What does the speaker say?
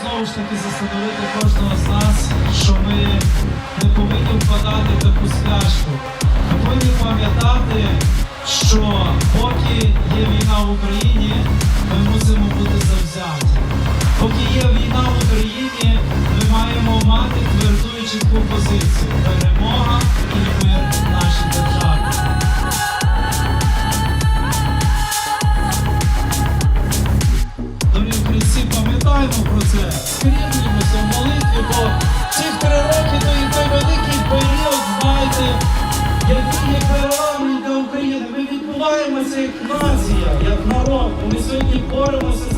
знову ж таки застановити кожного з нас, що ми не повинні впадати в таку спляшку. Ми повинні пам'ятати, що поки є війна в Україні, ми мусимо бути завзяті. Поки є війна в Україні, ми маємо мати тверду і чітку позицію. Перемога і мир нашій державі. нація, як народ, ми сьогодні боремося.